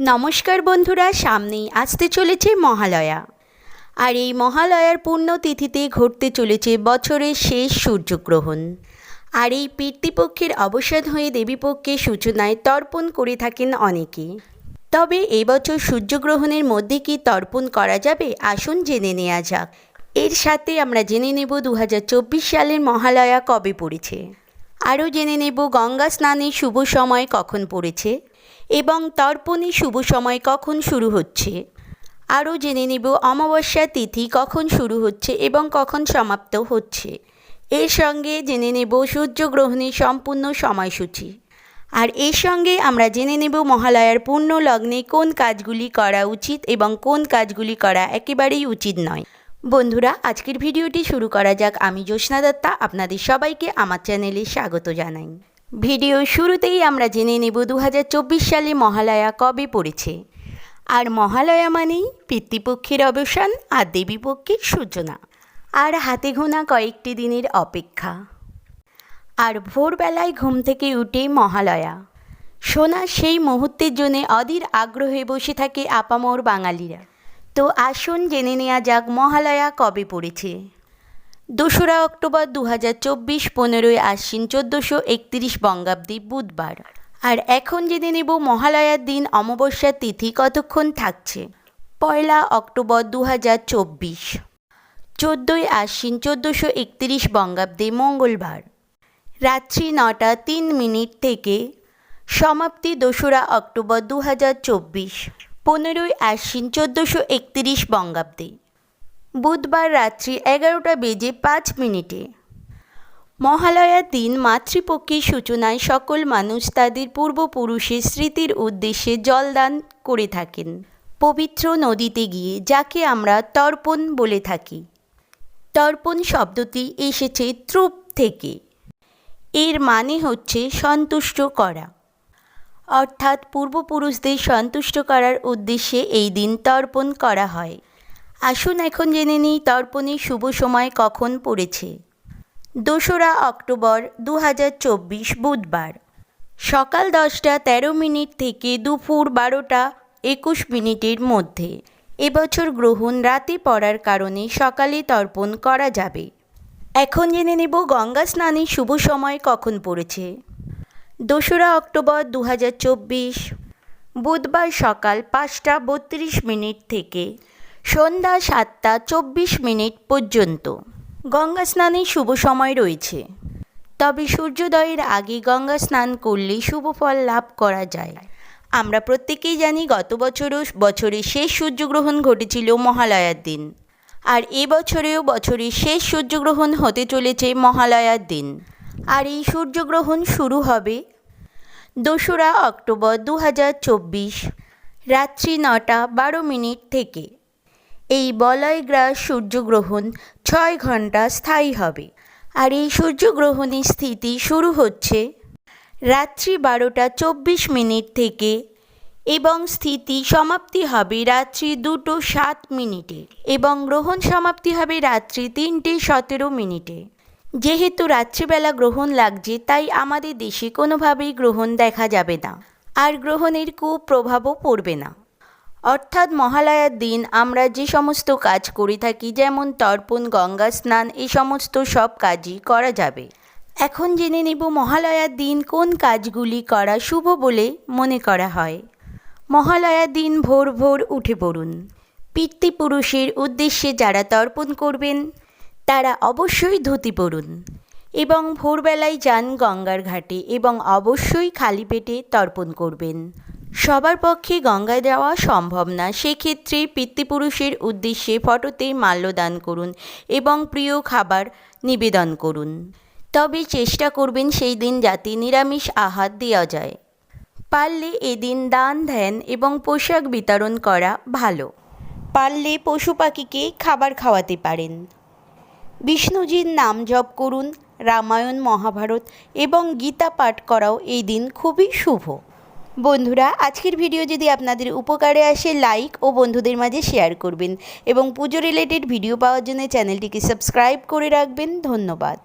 নমস্কার বন্ধুরা, সামনেই আসতে চলেছে মহালয়া। আর এই মহালয়ার পুণ্যতিথিতে ঘটতে চলেছে বছরের শেষ সূর্যগ্রহণ। আর এই পিতৃপক্ষের অবসাদ হয়ে দেবীপক্ষে সূচনায় তর্পণ করে থাকেন অনেকে। তবে এবছর সূর্যগ্রহণের মধ্যে কি তর্পণ করা যাবে, আসুন জেনে নেওয়া যাক। এর সাথে আমরা জেনে নেব দু হাজার চব্বিশ সালের মহালয়া কবে পড়েছে। আরও জেনে নেব গঙ্গা স্নানের শুভ সময় কখন পড়েছে। এবং তর্পণের শুভ সময় কখন শুরু হচ্ছে? আরও জেনে নেব অমাবস্যা তিথি কখন শুরু হচ্ছে এবং কখন সমাপ্ত হচ্ছে। এর সঙ্গে জেনে নেব সূর্যগ্রহণের সম্পূর্ণ সময়সূচি। আর এর সঙ্গে আমরা জেনে নেব মহালয়ার পূর্ণ লগ্নে কোন কাজগুলি করা উচিত এবং কোন কাজগুলি করা একেবারেই উচিত নয়। বন্ধুরা, আজকের ভিডিওটি শুরু করা যাক। আমি জ্যোৎস্না দত্তা, আপনাদের সবাইকে আমার চ্যানেলে স্বাগত জানাই। ভিডিও শুরুতেই আমরা জেনে নেব দু হাজার চব্বিশ সালে মহালয়া কবে পড়েছে। আর মহালয়া মানেই পিতৃপক্ষের অবসান আর দেবীপক্ষের সূচনা। আর হাতে গোনা কয়েকটি দিনের অপেক্ষা। আর ভোরবেলায় ঘুম থেকে উঠে মহালয়া। শোনা সেই মুহূর্তের জন্যে অধীর আগ্রহে বসে থাকে আপামোর বাঙালিরা। তো আসুন জেনে নেওয়া যাক মহালয়া কবে পড়েছে। দোসরা অক্টোবর দু হাজার চব্বিশ, পনেরোই আশ্বিন চোদ্দোশো একত্রিশ বঙ্গাব্দী বুধবার। আর এখন জেনে নেব মহালয়ার দিন অমাবস্যার তিথি কতক্ষণ থাকছে। পয়লা অক্টোবর দু হাজার চব্বিশ। চোদ্দোই আশ্বিন চোদ্দোশো একত্রিশ বঙ্গাব্দে মঙ্গলবার। রাত্রি নটা তিন মিনিট থেকে সমাপ্তি দোসরা অক্টোবর দু হাজার চব্বিশ, পনেরোই আশ্বিন চোদ্দোশো একত্রিশ বঙ্গাব্দে। বুধবার রাত্রি এগারোটা বেজে পাঁচ মিনিটে। মহালয়ার দিন মাতৃপক্ষের সূচনায় সকল মানুষ তাদের পূর্বপুরুষের স্মৃতির উদ্দেশ্যে জলদান করে থাকেন। পবিত্র নদীতে গিয়ে যাকে আমরা তর্পণ বলে থাকি। তর্পণ শব্দটি এসেছে ত্রুপ থেকে। এর মানে হচ্ছে সন্তুষ্ট করা। অর্থাৎ পূর্বপুরুষদের সন্তুষ্ট করার উদ্দেশ্যে এই দিন তর্পণ করা হয়। আসুন এখন জেনে নিই তর্পণের শুভ সময় কখন পড়েছে। দোসরা অক্টোবর দু হাজার চব্বিশ বুধবার। সকাল দশটা তেরো মিনিট থেকে দুপুর বারোটা একুশ মিনিটের মধ্যে। এবছর গ্রহণ রাতে পড়ার কারণে সকালে তর্পণ করা যাবে। এখন জেনে নেব গঙ্গা স্নানের শুভ সময় কখন পড়েছে। দোসরা অক্টোবর দু হাজার চব্বিশ। বুধবার সকাল পাঁচটা বত্রিশ মিনিট থেকে সন্ধ্যা সাতটা চব্বিশ মিনিট পর্যন্ত। গঙ্গা স্নানের শুভ সময় রয়েছে। তবে সূর্যোদয়ের আগে গঙ্গা স্নান করলে শুভ ফল লাভ করা যায়। আমরা প্রত্যেকেই জানি গত বছরও বছরের শেষ সূর্যগ্রহণ ঘটেছিল মহালয়ার দিন। আর এবছরেও বছরের শেষ সূর্যগ্রহণ হতে চলেছে মহালয়ার দিন। আর এই সূর্যগ্রহণ শুরু হবে দোসরা অক্টোবর দু হাজার চব্বিশ রাত্রি নটা বারো মিনিট থেকে। এই বলয়গ্রাস সূর্যগ্রহণ ছয় ঘণ্টা স্থায়ী হবে। আর এই সূর্যগ্রহণের স্থিতি শুরু হচ্ছে রাত্রি বারোটা চব্বিশ মিনিট থেকে এবং স্থিতি সমাপ্তি হবে রাত্রি দুটো সাত মিনিটে এবং গ্রহণ সমাপ্তি হবে রাত্রি তিনটে সতেরো মিনিটে। যেহেতু রাত্রিবেলা গ্রহণ লাগছে, তাই আমাদের দেশে কোনোভাবেই গ্রহণ দেখা যাবে না। আর গ্রহণের কুপ্রভাবও পড়বে না। অর্থাৎ মহালয়ার দিন আমরা যে সমস্ত কাজ করে থাকি, যেমন তর্পণ, গঙ্গা স্নান এই সমস্ত সব কাজই করা যাবে। এখন জেনে নেব মহালয়ার দিন কোন কাজগুলি করা শুভ বলে মনে করা হয়। মহালয়ার দিন ভোর ভোর উঠে পড়ুন। পিতৃপুরুষের উদ্দেশ্যে যারা তর্পণ করবেন, তারা অবশ্যই ধুতি পরুন এবং ভোরবেলায় যান গঙ্গার ঘাটে এবং অবশ্যই খালি পেটে তর্পণ করবেন। সবার পক্ষে গঙ্গায় যাওয়া সম্ভব না, সেক্ষেত্রে পিতৃপুরুষের উদ্দেশ্যে ফটোতে মাল্যদান করুন এবং প্রিয় খাবার নিবেদন করুন। তবে চেষ্টা করবেন সেই দিন যাতে নিরামিষ আহার দেওয়া যায়। পারলে এদিন দান, ধ্যান এবং পোশাক বিতরণ করা ভালো। পারলে পশু পাখিকে খাবার খাওয়াতে পারেন। বিষ্ণুজির নাম জপ করুন, রামায়ণ, মহাভারত এবং গীতা পাঠ করাও এই দিন খুবই শুভ। বন্ধুরা, আজকের ভিডিও যদি আপনাদের উপকারে আসে লাইক ও বন্ধুদের মাঝে শেয়ার করবেন। এবং পুজো রিলেটেড ভিডিও পাওয়ার জন্য চ্যানেলটিকে সাবস্ক্রাইব করে রাখবেন। ধন্যবাদ।